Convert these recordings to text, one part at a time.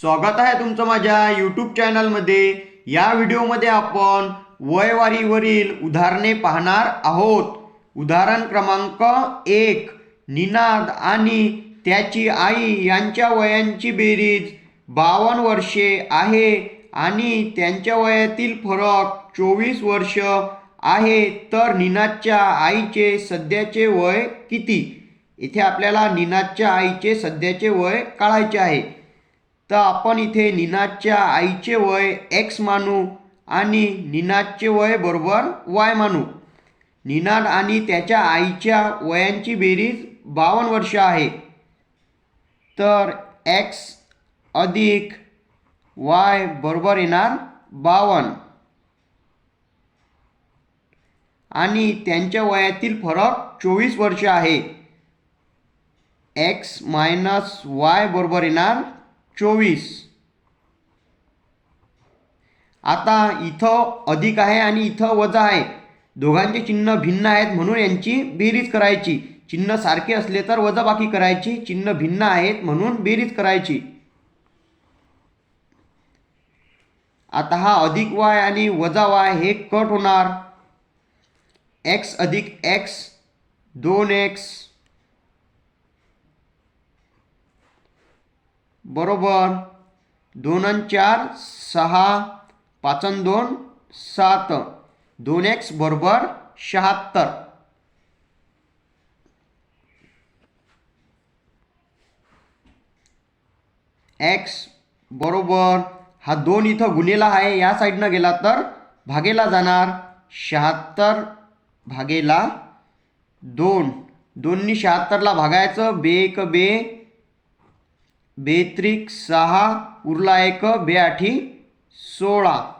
स्वागत आहे तुमचं माझ्या यूट्यूब चॅनलमध्ये या व्हिडिओमध्ये आपण वयवारीवरील उदाहरणे पाहणार आहोत. उदाहरण क्रमांक एक निनाद आणि त्याची आई यांच्या वयांची बेरीज बावन्न वर्षे आहे आणि त्यांच्या वयातील फरक चोवीस वर्ष आहे. तर निनादच्या आईचे सध्याचे वय किती? इथे आपल्याला निनादच्या आईचे सध्याचे वय काढायचे आहे. तर आपण इथे निनादच्या आईचे वय एक्स मानू आणि निनादचे वय बरोबर वाय मानू. निनाद आणि त्याच्या आईच्या वयांची बेरीज बावन्न वर्ष आहे. तर एक्स अधिक वाय बरोबर येणार बावन्न. आणि त्यांच्या वयातील फरक चोवीस वर्ष आहे. एक्स मायनस वाय बरोबर येणार चोवीस. आता इथं अधिक आहे आणि इथं वजा आहे. दोघांचे चिन्ह भिन्न आहेत म्हणून यांची बेरीज करायची. चिन्ह सारखे असले तर वजाबाकी करायची. चिन्ह भिन्न आहेत म्हणून बेरीज करायची. आता हा अधिक वाय आणि वजा वाय हे कट होणार. एक्स अधिक एक्स दोन एक्स बरोबर. दोन अन चार सहा पाच अन दोन सात. दोन एक्स बरोबर शहात्तर. एक्स बरोबर हा दोन इथं गुन्हेला आहे या साईडनं गेला तर भागेला जाणार शहात्तर भागेला दोन. दोन्ही शहात्तरला भागायचं बे एक बे बेत्रिक सहा उरला एक ब्याठी सोळा.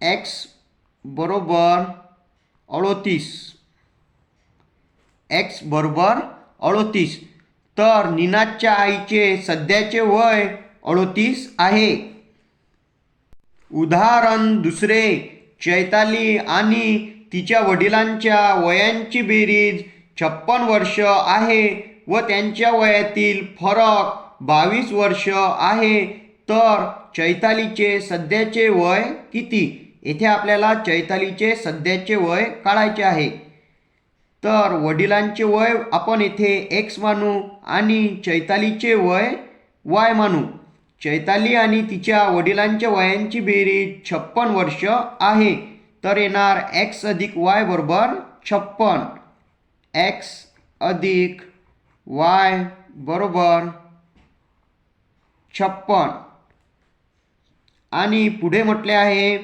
एक्स बरोबर अडोतीस. एक्स बरोबर अडोतीस. तर निनादच्या आईचे सध्याचे वय अडोतीस आहे. उदाहरण दुसरे चैताली आणि तिच्या वडिलांच्या वयांची बेरीज छप्पन वर्ष आहे. व त्यांच्या वयातील फरक बावीस वर्ष आहे तर चैतालीचे सध्याचे वय किती? येथे आपल्याला चैतालीचे सध्याचे वय काढायचे आहे. तर वडिलांचे वय आपण येथे एक्स मानू आणि चैतालीचे वय वाय मानू. चैताली आणि तिच्या वडिलांच्या वयांची बेरीज छप्पन वर्ष आहे तर येणार एक्स अधिक वाय बरोबर छप्पन. एक्स अधिक वाय बरोबर छप्पन. आणि पुढे म्हटले आहे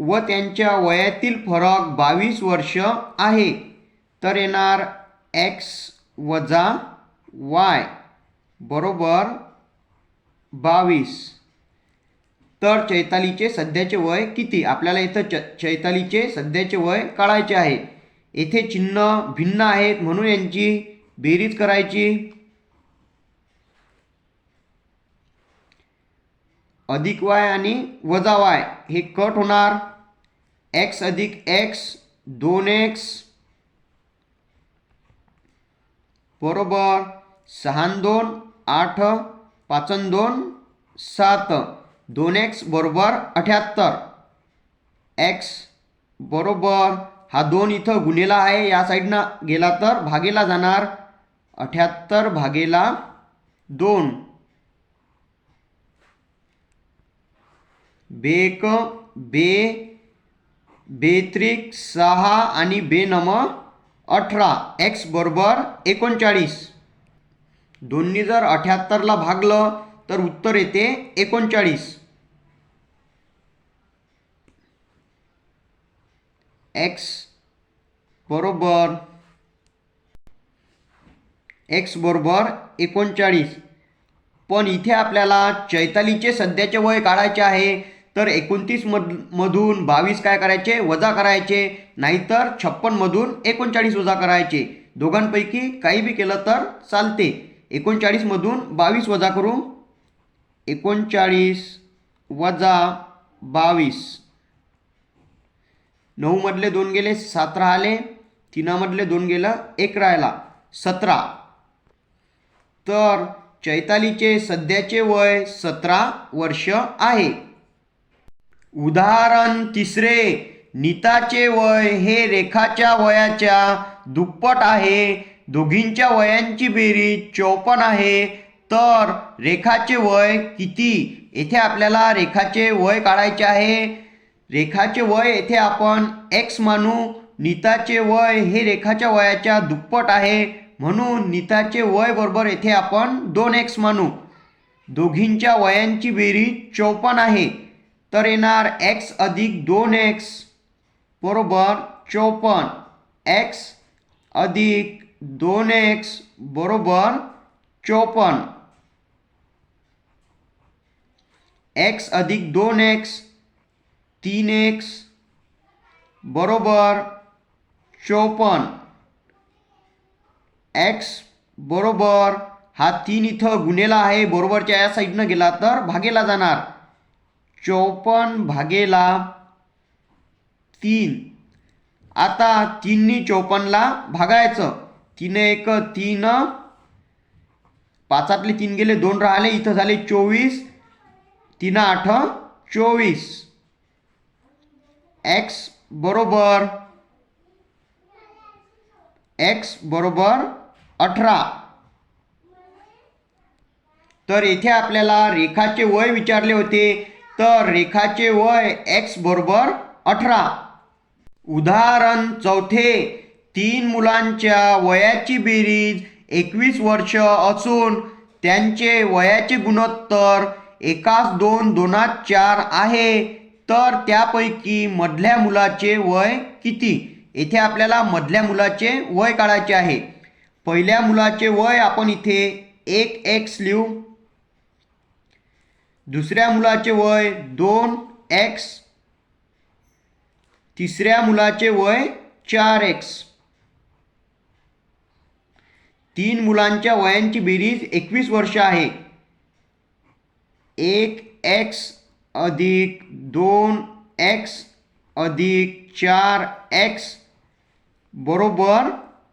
व त्यांच्या वयातील फरक बावीस वर्ष आहे. तर येणार एक्स वजा वाय बरोबर बावीस. तर चैतालीचे सध्याचे वय किती? आपल्याला इथं च चैतालीचे सध्याचे वय काढायचे आहे. येथे चिन्ह भिन्न आहेत म्हणून यांची बेरीज करायची. अधिक वाय आणि वजा वाय हे कट होणार. एक्स अधिक एक्स दोन एक्स बरोबर सहा दोन आठ पाचन दोन सात. दोन एक्स बरोबर अठ्याहत्तर. एक्स बरोबर हा दोन इथं गुन्हेला आहे या साईडनं गेला तर भागेला जाणार. अठ्याहत्तर भागेला दोन. बेक बे बेत्रिक सहा आणि बे नम अठरा. एक्स बरोबर एकोणचाळीस. दोन्ही जर अठ्याहत्तरला भागलं तर उत्तर येते एकोणचाळीस. एक्स बरोबर एक्स बरोबर एकोणचाळीस. पण इथे आपल्याला चैतालीचे सध्याचे वय काढायचे आहे तर एकोणतीस मध मधून बावीस काय करायचे? वजा करायचे. नाहीतर छप्पनमधून एकोणचाळीस वजा करायचे. दोघांपैकी काही बी केलं तर चालते. एकोणचाळीसमधून बावीस वजा करू एकोणचाळीस वजा बावीस. नऊमधले दोन गेले सात राहिले. तिनामधले दोन गेलं एक राहिला. सतरा. तर चैतालीचे सध्याचे वय सतरा वर्ष आहे. उदाहरण तिसरे नीताचे वय हे रेखाच्या वयाच्या दुप्पट आहे. दोघींच्या वयांची बेरीज चौपन्न आहे. तर रेखाचे वय किती? येथे आपल्याला रेखाचे वय काढायचे आहे. रेखाचे वय येथे आपण एक्स मानू. नीताचे वय हे रेखाच्या वयाच्या दुप्पट आहे. म्हणून नीताचे वय बरोबर येथे आपण दोन एक्स मानू. दोघींच्या वयांची बेरीज चौपन्न आहे. तर येणार एक्स अधिक दोन एक्स बरोबर चौपन्न. एक्स अधिक दोन एक्स बरोबर चौपन्न. एक्स अधिक दोन एक्स तीन एक्स बरोबर चौपन्न. एक्स बरोबर हा तीन इथं गुन्हेला आहे बरोबरच्या या साईडनं गेला तर भागेला जाणार. चौपन्न भागेला तीन. आता तीननी चौपन्नला भागायचं. तीन एक तीन. पाचातले तीन गेले दोन राहिले इथं झाले चोवीस. तीन आठ चोवीस. एक्स बरोबर एक्स बरोबर अठरा. तर येथे आपल्याला रेखाचे वय विचारले होते. तर रेखाचे वय एक्स बरोबर अठरा. उदाहरण चौथे. तीन मुलांच्या वयाची बेरीज एकवीस वर्ष असून त्यांचे वयाचे गुणोत्तर एकास दोन दोनात चार आहे. तर त्यापैकी मधल्या मुलाचे वय किती? येथे आपल्याला मधल्या मुलाचे वय काढायचे आहे. पहिल्या मुलाचे वय आपण इथे एक एक्स लिहू. दुसऱ्या मुलाचे वय दोन एक्स तिसऱ्या मुलाचे वय चार एक्स तीन मुलांच्या वयांची बेरीज एकवीस वर्ष आहे. एक एक्स अधिक दोन एक्स अधिक चार एक्स बरोबर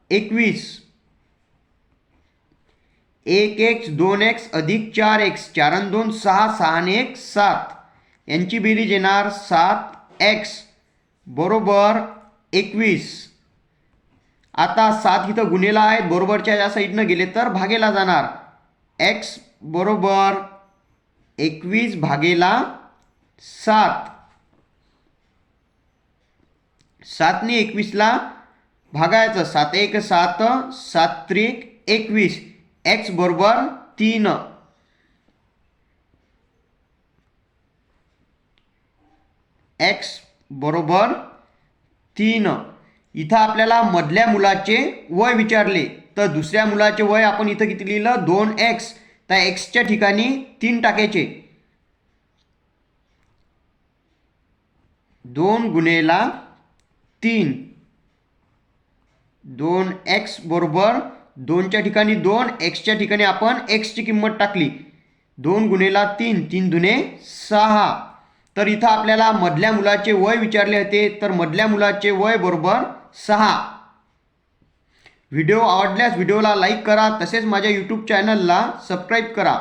एकवीस. एक एक्स दोन एक्स अधिक चार एक्स चार आणि दोन सहा सहा आणि एक सात. यांची बेरीज येणार सात एक्स. बरोबर एकवीस. आता सात इथं गुन्हेला आहेत. बरोबरच्या या साईडनं गेले तर भागेला जाणार. एक्स बरोबर एकवीस भागेला सात. सातने एकवीसला भागायचं. सात एक सात सात त्रिक एकवीस. एक्स बरोबर तीन. एक्स बरोबर तीन. इथं आपल्याला मधल्या मुलाचे वय विचारले तर दुसऱ्या मुलाचे वय आपण इथं किती लिहिलं? दोन एक्स त्या एक्सच्या ठिकाणी तीन टाकायचे. दोन गुन्हेला तीन. दोन एक्स बरोबर दोनच्या ठिकाणी दोन एक्सच्या ठिकाणी आपण एक्सची किंमत टाकली. दोन गुन्हेला तीन तीन दुने सहा. तर इथं आपल्याला मधल्या मुलाचे वय विचारले होते तर मधल्या मुलाचे वय बरोबर सहा. व्हिडिओ आवडल्यास व्हिडिओला लाईक करा तसेच माझ्या यूट्यूब चॅनलला सबस्क्राईब करा.